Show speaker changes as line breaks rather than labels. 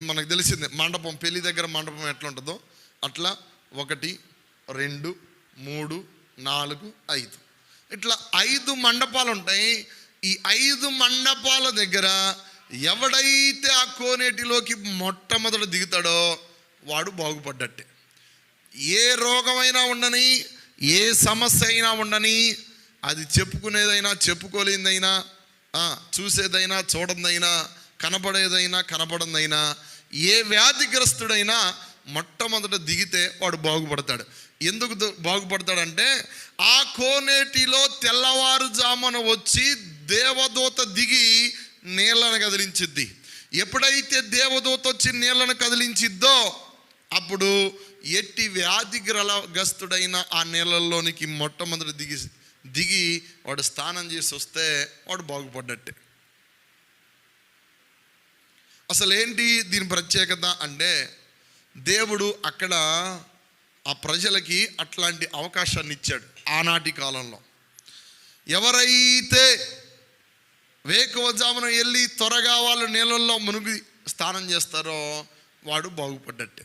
మనకు తెలిసింది మండపం పెళ్ళి దగ్గర మండపం ఎట్లా ఉంటుందో అట్లా ఒకటి రెండు మూడు నాలుగు ఐదు. ఇట్లా ఐదు మండపాలు ఉంటాయి ఈ ఐదు మండపాల దగ్గర ఎవడైతే ఆ కోనేటిలోకి మొట్టమొదట దిగుతాడో వాడు బాగుపడ్డట్టే. ఏ రోగమైనా ఉండని ఏ సమస్య అయినా ఉండని అది చెప్పుకునేదైనా చెప్పుకోలేదైనా చూసేదైనా చూడందైనా కనపడేదైనా కనపడందైనా ఏ వ్యాధిగ్రస్తుడైనా మొట్టమొదట దిగితే వాడు బాగుపడతాడు. ఎందుకు బాగుపడతాడంటే ఆ కోనేటిలో తెల్లవారుజామున వచ్చి దేవదూత దిగి నీళ్ళను కదిలించిద్ది. ఎప్పుడైతే దేవదూత వచ్చి నీళ్ళను కదిలించిద్దో అప్పుడు ఎట్టి వ్యాధి గ్రస్తుడైన ఆ నీళ్ళల్లోనికి మొట్టమొదటి దిగి దిగి వాడు స్నానం చేసి వస్తే వాడు బాగుపడ్డట్టే. అసలు ఏంటి దీని ప్రత్యేకత అంటే దేవుడు అక్కడ ఆ ప్రజలకి అట్లాంటి అవకాశాన్ని ఇచ్చాడు ఆనాటి కాలంలో. ఎవరైతే వేకువజామున వెళ్ళి త్వరగా వాళ్ళు నీళ్ళల్లో మునిగి స్నానం చేస్తారో వాడు బాగుపడ్డట్టే.